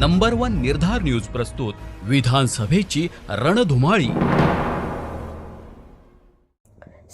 Number one निर्धार news प्रस्तुत विधानसभेची रणधुमाळी.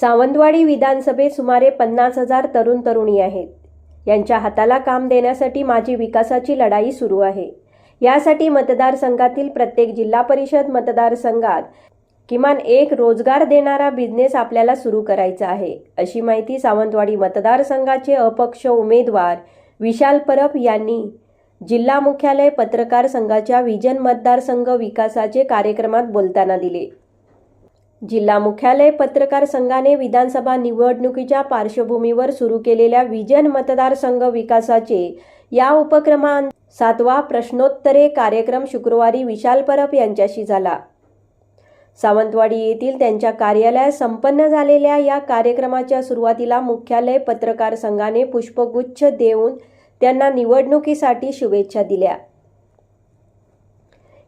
सावंतवाडी विधानसभेत सुमारे पन्नास हजार तरुण तरुणी आहेत. यांच्या हाताला काम देण्यासाठी माझी विकासाची लढाई सुरू आहे. यासाठी मतदारसंघातील प्रत्येक जिल्हा परिषद मतदारसंघात किमान एक रोजगार देणारा बिझनेस आपल्याला सुरू करायचा आहे अशी माहिती सावंतवाडी मतदारसंघाचे अपक्ष उमेदवार विशाल परब यांनी जिल्हा मुख्यालय पत्रकार संघाच्या विजन मतदारसंघ विकासाचे कार्यक्रमात बोलताना दिले. जिल्हा मुख्यालय पत्रकार संघाने विधानसभा निवडणुकीच्या पार्श्वभूमीवर सुरू केलेल्या विजन मतदारसंघ विकासाचे या उपक्रमांत सातवा प्रश्नोत्तरे कार्यक्रम शुक्रवारी विशाल परब यांच्याशी झाला. सावंतवाडी येथील त्यांच्या कार्यालयात संपन्न झालेल्या या कार्यक्रमाच्या सुरुवातीला मुख्यालय पत्रकार संघाने पुष्पगुच्छ देऊन त्यांना निवडणुकीसाठी शुभेच्छा दिल्या.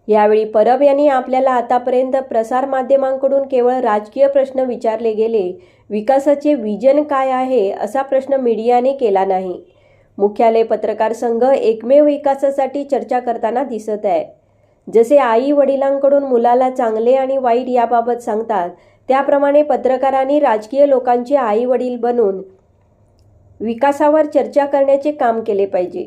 यावेळी परब यांनी आपल्याला आतापर्यंत प्रसारमाध्यमांकडून केवळ राजकीय प्रश्न विचारले गेले. विकासाचे विजन काय आहे असा प्रश्न मीडियाने केला नाही. मुख्यालय पत्रकार संघ एकमेव विकासासाठी चर्चा करताना दिसत आहे. जसे आई वडिलांकडून मुलाला चांगले आणि वाईट याबाबत सांगतात त्याप्रमाणे पत्रकारांनी राजकीय लोकांचे आई वडील बनून विकासावर चर्चा करण्याचे काम केले पाहिजे.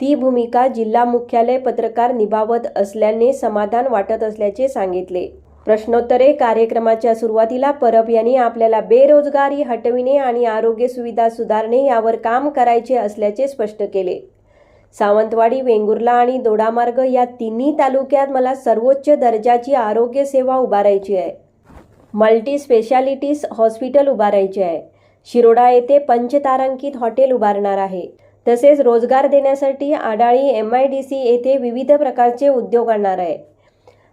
ती भूमिका जिल्हा मुख्यालय पत्रकार निभावत असल्याने समाधान वाटत असल्याचे सांगितले. प्रश्नोत्तरे कार्यक्रमाच्या सुरुवातीला परब यांनी आपल्याला बेरोजगारी हटविणे आणि आरोग्य सुविधा सुधारणे यावर काम करायचे असल्याचे स्पष्ट केले. सावंतवाडी वेंगुर्ला आणि दोडामार्ग या तिन्ही तालुक्यात मला सर्वोच्च दर्जाची आरोग्य सेवा उभारायची आहे. मल्टी स्पेशालिटीज हॉस्पिटल उभारायचे आहे. शिरोडा येथे पंचतारांकित हॉटेल उभारणार आहे. तसेच रोजगार देण्यासाठी Adali M I D C येथे विविध प्रकारचे उद्योग आणणार आहे.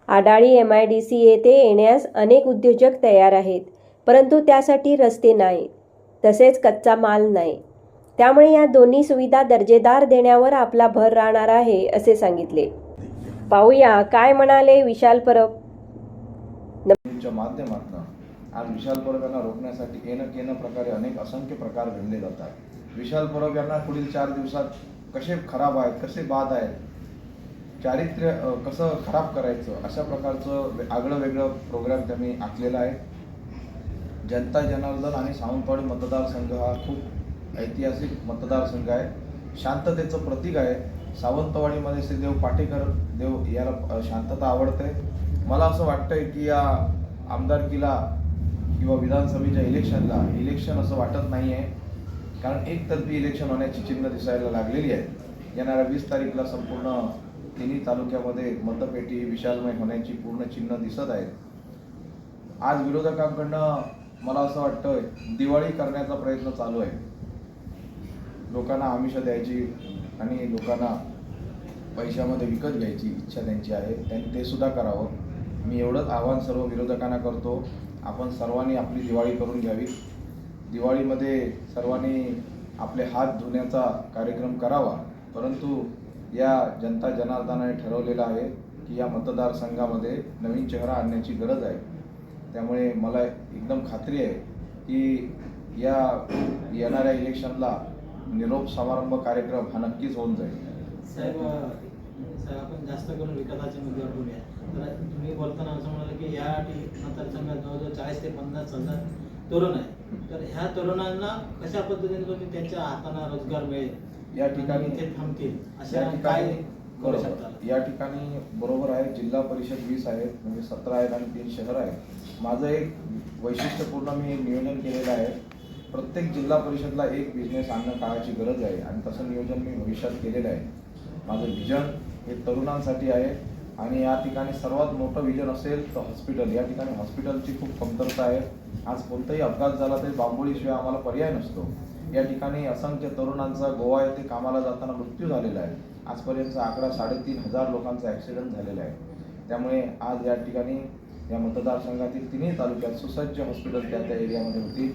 Adali M I D C येथे येण्यास अनेक उद्योजक तयार आहेत परंतु त्यासाठी रस्ते नाही तसेच कच्चा माल नाही. त्यामुळे या दोन्ही सुविधा दर्जेदार देण्यावर आपला भर राहणार आहे असे सांगितले. पाहूया काय म्हणाले विशाल परब? माध्यमातून आज विशाल परब यांना रोखण्यासाठी येणं केनं प्रकारे अनेक असंख्य प्रकार घडले जातात. विशाल परब यांना पुढील चार दिवसात कसे खराब आहेत कसे बाद आहेत चारित्र्य कसं खराब करायचं अशा प्रकारचं आगळं वेगळं प्रोग्राम त्यांनी आखलेला आहे. जनता जनार्दन आणि सावंतवाडी मतदारसंघ हा खूप ऐतिहासिक मतदारसंघ आहे. शांततेचं प्रतीक आहे. सावंतवाडीमध्ये श्री देव पाटेकर देव याला शांतता आवडते. मला असं वाटतंय की या आमदारकीला किंवा विधानसभेच्या इलेक्शनला इलेक्शन असं वाटत नाही आहे कारण एकतर्फी इलेक्शन होण्याची चिन्ह दिसायला लागलेली आहेत. येणाऱ्या वीस तारीखला संपूर्ण तिन्ही तालुक्यामध्ये मतपेटी विशालमय होण्याची पूर्ण चिन्ह दिसत आहेत. आज विरोधकांकडनं मला असं वाटतं दिवाळी करण्याचा प्रयत्न चालू आहे. लोकांना आमिष द्यायची आणि लोकांना पैशामध्ये विकत घ्यायची इच्छा त्यांची आहे. त्यांनी ते सुद्धा करावं. मी एवढंच आव्हान सर्व विरोधकांना करतो. आपण सर्वांनी आपली दिवाळी करून घ्यावी. दिवाळीमध्ये सर्वांनी आपले हात धुण्याचा कार्यक्रम करावा. परंतु या जनता जनार्दनाने ठरवलेलं आहे की या मतदारसंघामध्ये नवीन चेहरा आणण्याची गरज आहे. त्यामुळे मला एकदम खात्री आहे की या येणाऱ्या इलेक्शनला निरोप समारंभ कार्यक्रम हा नक्कीच होऊन जाईल. साहेब आपण जास्त करून विकासाच्या मुद्द्यावर बोलूया तुम्ही बोलताना असं म्हणाले की या मतदारसंघात जवळजवळ चाळीस ते पन्नास हजार तरुण आहे तर ह्या तरुणांना कशा पद्धतीने तुम्ही त्यांच्या हाताना रोजगार मिळेल? या ठिकाणी ते थांबतील. अशा काय बोलू शकता? या ठिकाणी बरोबर आहे. जिल्हा परिषद वीस आहेत म्हणजे सतरा आहेत आणि तीन शहर आहेत. माझं एक वैशिष्ट्यपूर्ण मी एक नियोजन केलेलं आहे. प्रत्येक जिल्हा परिषदला एक बिझनेस आणणं काळाची गरज आहे आणि तसं नियोजन मी भविष्यात केलेलं आहे. माझं विजन हे तरुणांसाठी आहे. आणि या ठिकाणी सर्वात मोठं विजन असेल तर हॉस्पिटल या ठिकाणी हॉस्पिटलची खूप कमतरता आहे. आज कोणताही अपघात झाला तरी बांबोळीशिवाय आम्हाला पर्याय नसतो. या ठिकाणी असंख्य तरुणांचा गोवा येथे कामाला जाताना मृत्यू झालेला आहे. आजपर्यंतचा आकडा साडेतीन हजार लोकांचा ॲक्सिडेंट झालेला आहे. त्यामुळे आज या ठिकाणी या मतदारसंघातील तिन्ही तालुक्यात सुसज्ज हॉस्पिटल त्या त्या एरियामध्ये होती.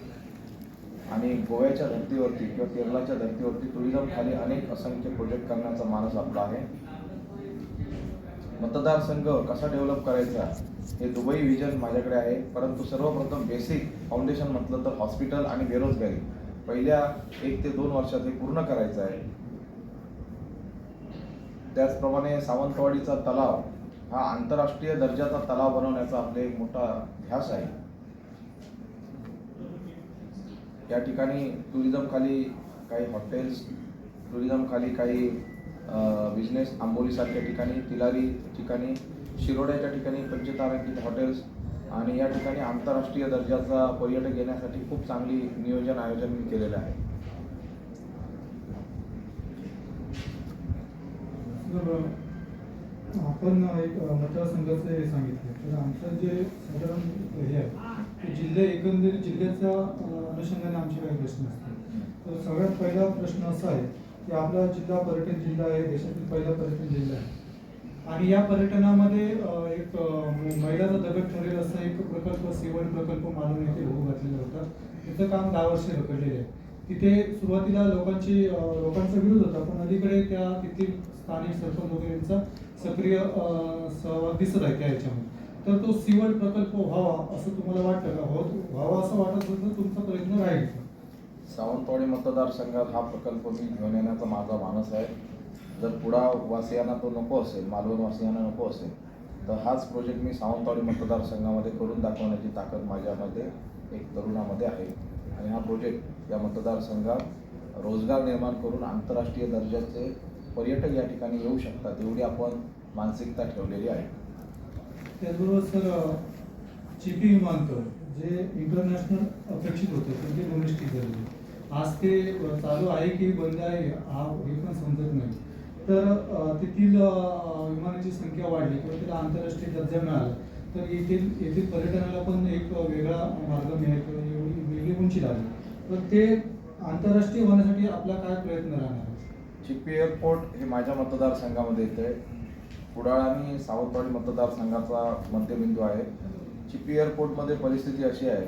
आणि गोव्याच्या धर्तीवरती किंवा केरळाच्या धर्तीवरती टुरिझमखाली अनेक असंख्य प्रोजेक्ट करण्याचा मानस आपला आहे. मतदारसंघ कसा डेव्हलप करायचा हे दुबई विजन माझ्याकडे आहे. परंतु सर्वप्रथम बेसिक फाउंडेशन म्हटलं तर हॉस्पिटल आणि बेरोजगारी. पहिल्या एक ते दोन वर्षात हे पूर्ण करायचं आहे. त्याचप्रमाणे सावंतवाडीचा तलाव हा आंतरराष्ट्रीय दर्जाचा तलाव बनवण्याचा आपले एक मोठा ध्यास आहे. या ठिकाणी टुरिझमखाली काही हॉटेल्स टुरिझमखाली काही बिझनेस आंबोलीसारख्या ठिकाणी तिलारी ठिकाणी शिरोड्याच्या ठिकाणी पंचतारांकित हॉटेल्स आणि या ठिकाणी आंतरराष्ट्रीय दर्जाचा पर्यटक येण्यासाठी खूप चांगली नियोजन आयोजन मी केलेलं आहे. आपण एक मतदारसंघाचं हे सांगितलं. तर आमचं जे साधारण हे आहे ते जिल्हे एकंदरीत जिल्ह्याच्या अनुषंगाने आमचे काही प्रश्न असतात. तर सगळ्यात पहिला प्रश्न असा आहे की आपला जिल्हा पर्यटन जिल्हा आहे देशातील पहिला पर्यटन जिल्हा आहे. आणि या पर्यटनामध्ये एक महिलाचा दगड ठरेल असा एक प्रकल्प सेवन प्रकल्प मानून येथे होऊ घातलेला होता. तिथं काम दहा वर्षे रखडलेले आहे. तिथे सुरुवातीला लोकांची लोकांचा विरोध होता पण अलीकडे त्या तेथील स्थानिक सरपंच वगैरेंचा सक्रिय सहभाग दिसत आहे त्या ह्याच्यामध्ये तर तो सिवल प्रकल्प व्हावा असं तुम्हाला वाटतं का? होत व्हावा असं वाटत होतं तुमचा प्रयत्न राहील का? सावंतवाडी मतदारसंघात हा प्रकल्प मी घेऊन येण्याचा माझा मानस आहे. जर पुढा वासियांना तो नको असेल मालवण वासियांना नको असेल तर हाच प्रोजेक्ट मी सावंतवाडी मतदारसंघामध्ये करून दाखवण्याची ताकद माझ्यामध्ये एक तरुणामध्ये आहे. आणि हा प्रोजेक्ट या मतदारसंघात रोजगार निर्माण करून आंतरराष्ट्रीय दर्जाचे पर्यटक या ठिकाणी येऊ शकतात एवढी आपण मानसिकता ठेवलेली आहे. त्याचबरोबर सर चिपी विमानतळ जे इंटरनॅशनल अपेक्षित होते ते डोमेस्टिक झाले आज ते चालू आहे की बंद आहे हा हे पण समजत नाही. तर तेथील विमानाची संख्या वाढली किंवा त्याला आंतरराष्ट्रीय दर्जा मिळाला. तर येथील येथील पर्यटनाला पण एक वेगळा मार्ग मिळेल किंवा एवढी वेगळी उंची लागली. तर ते आंतरराष्ट्रीय होण्यासाठी आपला काय प्रयत्न राहणार? चिपी एअरपोर्ट हे माझ्या मतदारसंघामध्ये येते कुडाळ आणि सावंतवाडी मतदारसंघाचा मध्यबिंदू आहे. चिपी एअरपोर्टमध्ये परिस्थिती अशी आहे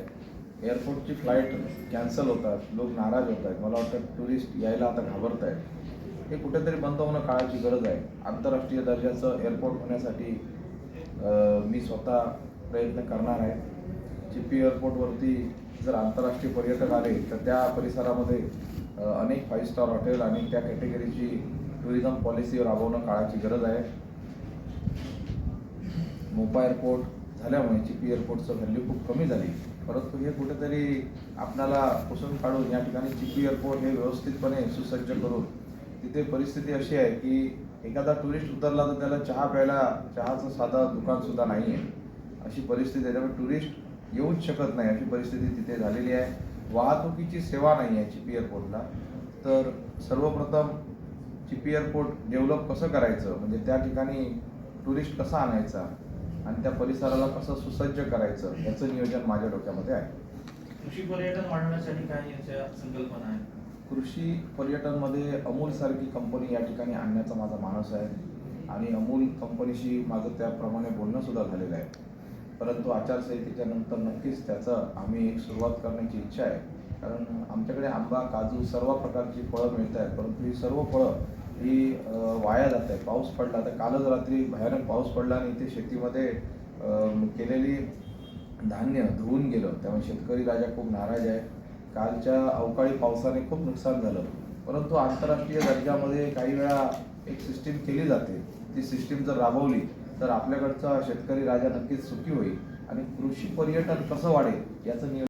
एअरपोर्टची फ्लाईट कॅन्सल होतात लोक नाराज होत आहेत मला वाटतं टुरिस्ट यायला आता घाबरत आहेत हे कुठेतरी बंद होणं काळाची गरज आहे. आंतरराष्ट्रीय दर्जाचं एअरपोर्ट होण्यासाठी मी स्वतः प्रयत्न करणार आहे. चिपी एअरपोर्टवरती जर आंतरराष्ट्रीय पर्यटक आले तर त्या परिसरामध्ये अनेक फाईव्ह स्टार हॉटेल आणि त्या कॅटेगरीची टुरिझम पॉलिसी राबवणं काळाची गरज आहे. मोपा एअरपोर्ट झाल्यामुळे चिपी एअरपोर्टचं व्हॅल्यू खूप कमी झाली. परंतु हे कुठेतरी आपल्याला पुसून काढून या ठिकाणी चिपी एअरपोर्ट हे व्यवस्थितपणे सुसज्ज करून तिथे परिस्थिती अशी आहे की एखादा टुरिस्ट उतरला तर त्याला चहा प्यायला चहाचं साधं दुकानसुद्धा नाही आहे अशी परिस्थिती आहे. त्यामुळे टुरिस्ट येऊच शकत नाही. अशी परिस्थिती तिथे झालेली आहे. वाहतुकीची सेवा नाही आहे चिपी एअरपोर्टला तर सर्वप्रथम चिपी एअरपोर्ट डेव्हलप कसं करायचं? म्हणजे त्या ठिकाणी टुरिस्ट कसा आणायचा? आणि त्या परिसराला कसं सुसज्ज करायचं याचं नियोजन माझ्या डोक्यामध्ये आहे. कृषी पर्यटन वाढवण्यासाठी काय याच्या संकल्पना आहेत? कृषी पर्यटनमध्ये अमूलसारखी कंपनी या ठिकाणी आणण्याचा माझा मानस आहे. आणि अमूल कंपनीशी माझं त्याप्रमाणे बोलणं सुद्धा झालेलं आहे. परंतु आचारसंहितेच्या नंतर नक्कीच त्याचं आम्ही एक सुरुवात करण्याची इच्छा आहे. कारण आमच्याकडे आंबा काजू सर्व प्रकारची फळं मिळत आहेत परंतु ही सर्व फळं ही वाया जात आहे पाऊस पडला तर कालच रात्री भयानक पाऊस पडला आणि इथे शेतीमध्ये केलेली धान्य धुवून गेलं. त्यामुळे शेतकरी राजा खूप नाराज आहे. कालच्या अवकाळी पावसाने खूप नुकसान झालं. परंतु आंतरराष्ट्रीय दर्जामध्ये काही वेळा एक सिस्टीम केली जाते. ती सिस्टीम जर राबवली तर आपल्याकडचा शेतकरी राजा नक्कीच सुखी होईल आणि कृषी पर्यटन कसं वाढेल याचं नियोजन